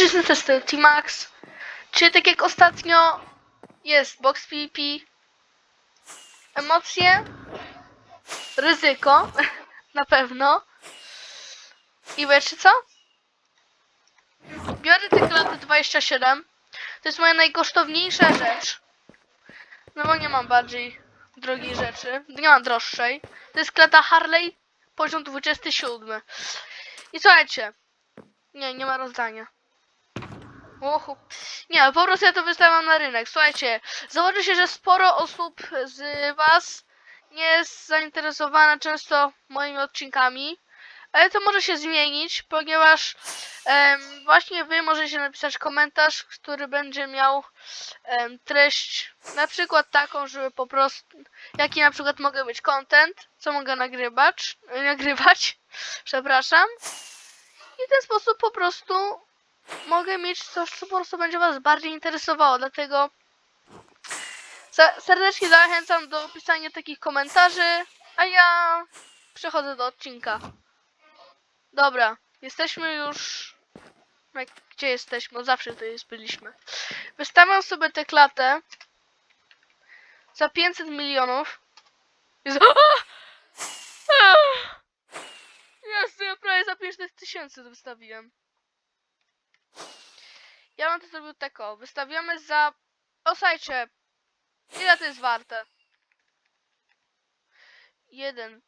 Jestem testy T-Max. Czy tak jak ostatnio jest box PvP, emocje, ryzyko, na pewno. I wiecie co? Biorę te klaty 27. To jest moja najkosztowniejsza rzecz. No bo nie mam bardziej drogiej rzeczy. Nie mam droższej. To jest klata Harley, poziom 27. I słuchajcie. Nie, nie ma rozdania. Nie, po prostu ja to wystawiam na rynek. Słuchajcie, założę się, że sporo osób z Was nie jest zainteresowana często moimi odcinkami, ale to może się zmienić, ponieważ em, właśnie Wy możecie napisać komentarz, który będzie miał em, treść na przykład taką, żeby po prostu, jaki na przykład mogę być content, co mogę nagrywać, nagrywać, przepraszam. I w ten sposób po prostu mogę mieć coś, co po prostu będzie Was bardziej interesowało. Dlatego se- serdecznie zachęcam do pisania takich komentarzy, a ja przechodzę do odcinka. Dobra, jesteśmy już. Gdzie jesteśmy? Zawsze tu jest, byliśmy. Wystawiam sobie tę klatę za 500 milionów. Jezu. Jezu, ja prawie za 500 tysięcy wystawiłem. Ja bym to zrobił tak o. Wystawiamy za... O, słuchajcie. Ile to jest warte? Jeden.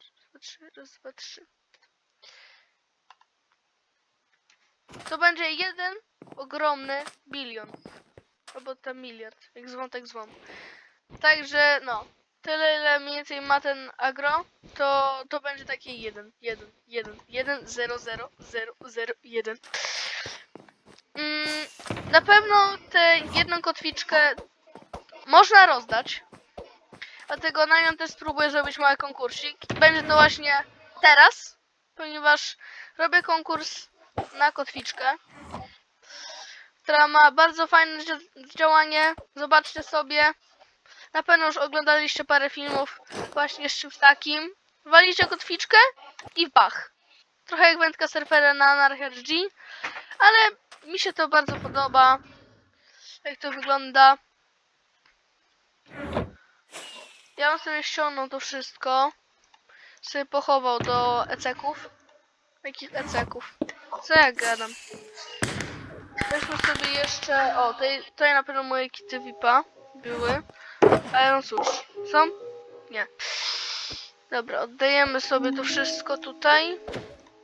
Raz, dwa, trzy. Raz, dwa, trzy. To będzie jeden ogromny bilion. Albo tam miliard. Jak zwą, tak zwą. Także, no. Tyle, ile mniej więcej ma ten agro, to, to będzie takie 1, 1, 1, 1, 0, 0, 0, 0, 1. Mm, na pewno tę jedną kotwiczkę można rozdać. Dlatego na nią też spróbuję zrobić mały konkursik. Będzie to właśnie teraz, ponieważ robię konkurs na kotwiczkę, która ma bardzo fajne dzia- działanie. Zobaczcie sobie. Na pewno już oglądaliście parę filmów właśnie z czymś takim. Walicie kotwiczkę i bach. Trochę jak wędka surfera na Anarchy G, ale mi się to bardzo podoba. Jak to wygląda. Ja bym sobie ściągnął to wszystko. Sobie pochował do eceków. Jakich eceków? Co ja gadam? Weźmy sobie jeszcze... O, tutaj, tutaj na pewno moje kity VIPa były. Ale no cóż, są? Nie. Dobra, oddajemy sobie to wszystko tutaj.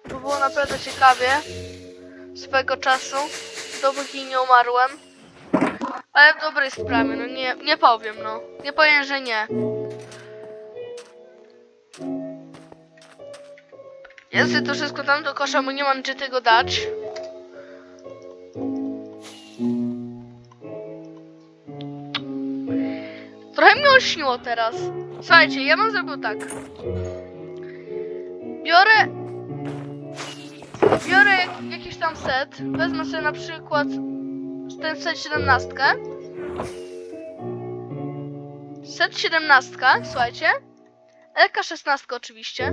To było naprawdę ciekawie. Swego czasu. Dopóki nie umarłem. Ale w dobrej sprawie, no nie, nie powiem, no. Nie powiem, że nie. Ja sobie to wszystko tam do kosza, bo nie mam gdzie tego dać. Trochę mi olśniło teraz. Słuchajcie, ja bym zrobił tak. Biorę jak, jakiś tam set. Wezmę sobie na przykład ten set 17. Set 17, słuchajcie. LK 16 oczywiście.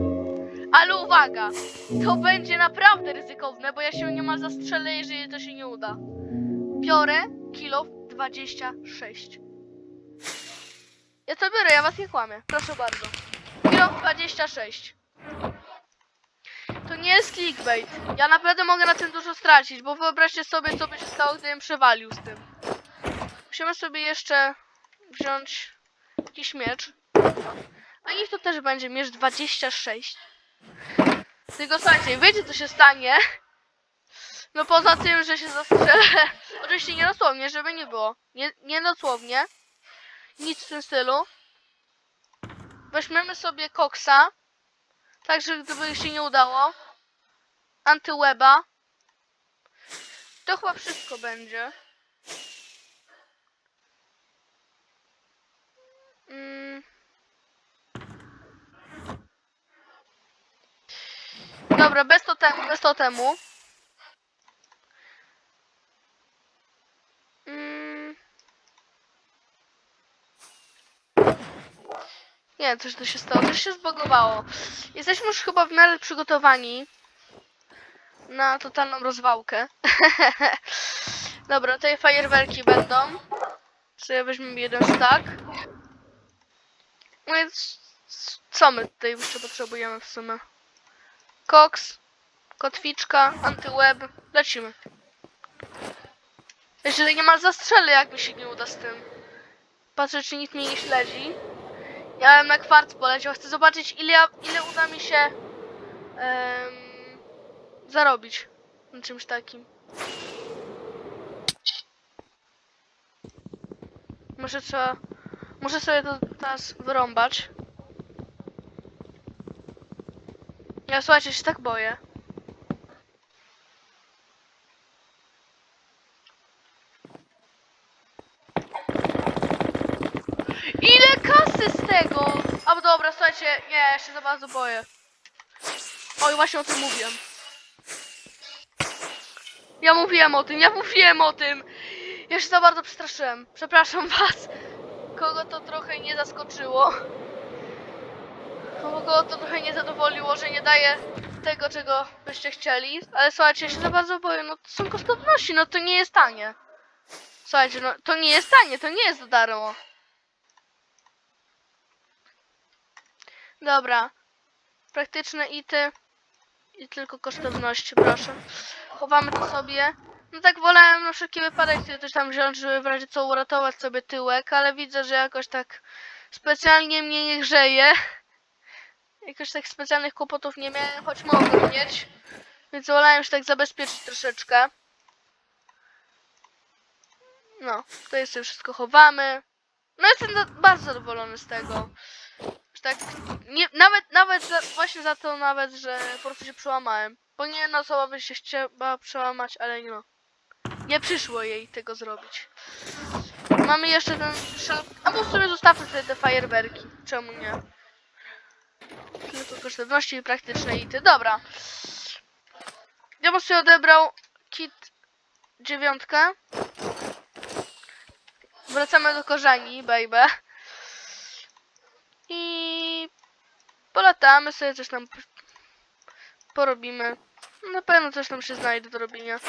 Ale uwaga, to będzie naprawdę ryzykowne, bo ja się niemal zastrzelę, jeżeli to się nie uda. Biorę kilo 26. Ja to biorę, ja was nie kłamię. Proszę bardzo. Kilo 26. Nie jest clickbait. Ja naprawdę mogę na tym dużo stracić, bo wyobraźcie sobie, co by się stało, gdybym przewalił z tym. Musimy sobie jeszcze wziąć jakiś miecz. A niech to też będzie miecz 26. Tylko słuchajcie, wiecie co się stanie? No poza tym, że się zastrzelę. Oczywiście nie dosłownie, żeby nie było. Nie, nie dosłownie. Nic w tym stylu. Weźmiemy sobie koksa. Także gdyby się nie udało. Antyweba. To chyba wszystko będzie. Mm. Dobra, bez totemu, bez totemu. Mm. Nie, coś tu się stało, coś się zbagowało. Jesteśmy już chyba w miarę przygotowani. Na totalną rozwałkę. Dobra, tutaj fajerwerki będą. Sobie weźmiemy jeden stack. No więc co my tutaj jeszcze potrzebujemy w sumie? Koks, kotwiczka, antyweb. Lecimy. Jeszcze nie ma zastrzeli, jak mi się nie uda z tym. Patrzę, czy nikt mnie nie śledzi. Ja bym na kwarc poleciał. Chcę zobaczyć, ile, ile uda mi się em, zarobić na czymś takim. Może trzeba... Muszę sobie to teraz wyrąbać. Ja słuchajcie, się tak boję. Ile kasy z tego? A dobra, słuchajcie, nie, ja się za bardzo boję. Oj, właśnie o tym mówiłem. Ja mówiłem o tym, ja mówiłem o tym. Ja się za bardzo przestraszyłem. Przepraszam was. Kogo to trochę nie zaskoczyło. Kogo to trochę nie zadowoliło, że nie daje tego, czego byście chcieli. Ale słuchajcie, ja się za bardzo boję. No to są kosztowności, no to nie jest tanie. Słuchajcie, no to nie jest tanie, to nie jest za darmo. Dobra. Praktyczne ity i tylko kosztowności, proszę. Chowamy to sobie. No tak wolałem na wszelki wypadek sobie coś tam wziąć, żeby w razie co uratować sobie tyłek, ale widzę, że jakoś tak specjalnie mnie nie grzeje. Jakoś tak specjalnych kłopotów nie miałem, choć mogłem mieć. Więc wolałem się tak zabezpieczyć troszeczkę. No, jest sobie wszystko chowamy. No jestem bardzo zadowolony z tego. Tak, nie, nawet, nawet za, właśnie za to nawet, że po prostu się przełamałem. Bo nie jedna osoba by się chciała przełamać, ale nie no. Nie przyszło jej tego zrobić. Mamy jeszcze ten szel... A bo w sumie zostawmy sobie te fajerwerki. Czemu nie? Tylko kosztowności i praktyczne ity. Dobra. Ja bym sobie odebrał kit dziewiątkę. Wracamy do korzeni, baby. I polatamy sobie, coś tam porobimy. Na pewno coś tam się znajdzie do robienia.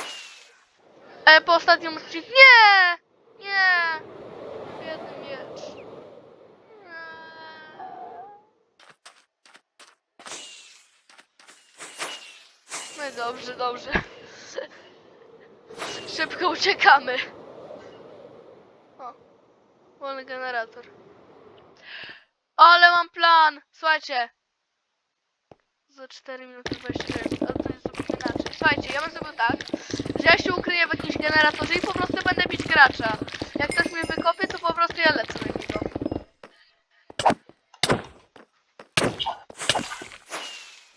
E, po ostatnim odcinku... Nie! Nie! Biedny miecz. No dobrze, dobrze. Szybko uciekamy. O, wolny generator. Ale mam plan! Słuchajcie. Za 4 minuty 29, ale to jest zupełnie inaczej. Słuchajcie, ja bym zrobił tak, że ja się ukryję w jakimś generatorze i po prostu będę bić gracza. Jak ktoś mnie wykopie, to po prostu ja lecę na niego.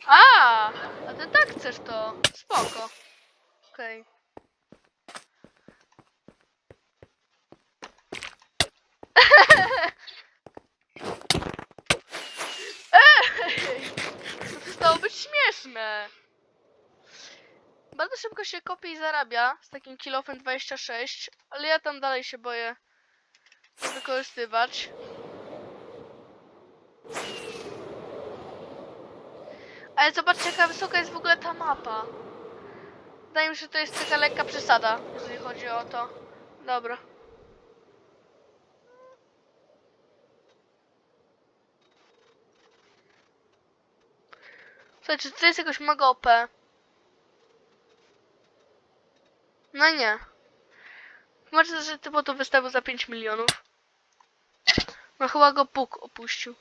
A, a ty tak chcesz to. Spoko. Okej. Ej! Przestało być śmieszne. Bardzo szybko się kopie i zarabia z takim kilofem 26, ale ja tam dalej się boję wykorzystywać. Ale zobaczcie jaka wysoka jest w ogóle ta mapa. Wydaje mi się, że to jest taka lekka przesada, jeżeli chodzi o to. Dobra. Słuchajcie, czy to jest jakoś mega OP? No nie. Może, że typu to wystawił za 5 milionów. No chyba go Bóg opuścił.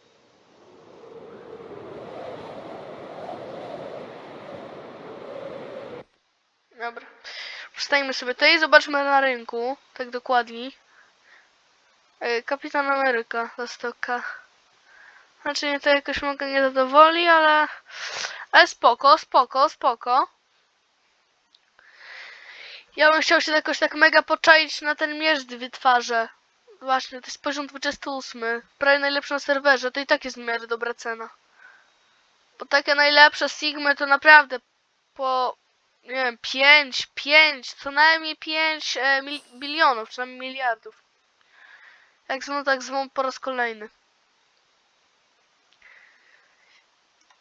Dobra. Wstajmy sobie tutaj, zobaczmy na rynku, tak dokładnie. E, Kapitan Ameryka za stoka. Znaczy mnie to jakoś mogę nie zadowoli, ale... Ale spoko, spoko, spoko. Ja bym chciał się jakoś tak mega poczaić na ten miecz wytwarzę. Właśnie, to jest poziom 28. Prawie najlepszy na serwerze, to i tak jest w miarę dobra cena. Bo takie najlepsze Sigmy to naprawdę po, nie wiem, 5, 5, co najmniej 5 e, mil, bilionów, czy miliardów. Jak zwał, tak zwał po raz kolejny.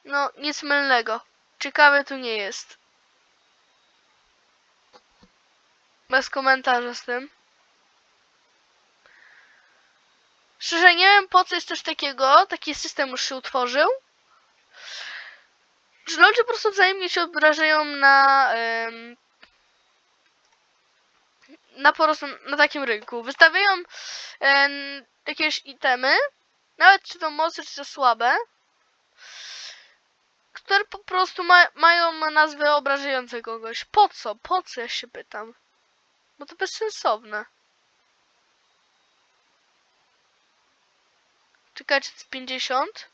No, nic mylnego. Ciekawe tu nie jest. Bez komentarza z tym. Szczerze nie wiem po co jest coś takiego, taki system już się utworzył. Że ludzie po prostu wzajemnie się obrażają na em, na po prostu na takim rynku. Wystawiają em, jakieś itemy, nawet czy to mocne, czy to słabe, które po prostu ma, mają nazwę obrażające kogoś. Po co? Po co ja się pytam? Bo to bezsensowne. Czekajcie, to jest 50.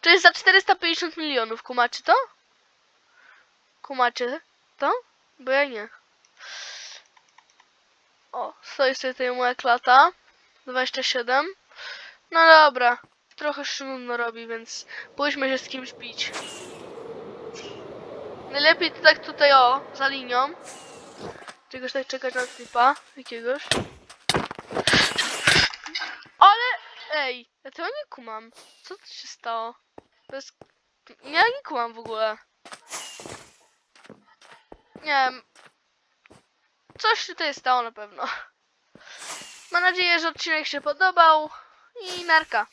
To jest za 450 milionów, kumacie to? Kumacie to? Bo ja nie. O, stoi sobie tutaj moja klata. 27. No dobra. Trochę się nudno robi, więc pójdźmy się z kimś bić. Najlepiej to tak tutaj o, za linią. Czegoś tak czekać na typa jakiegoś. Ale, ej, ja tego nie kumam. Co tu się stało? To jest... Ja nie kumam w ogóle. Nie wiem. Coś tutaj stało na pewno. Mam nadzieję, że odcinek się podobał. I narka.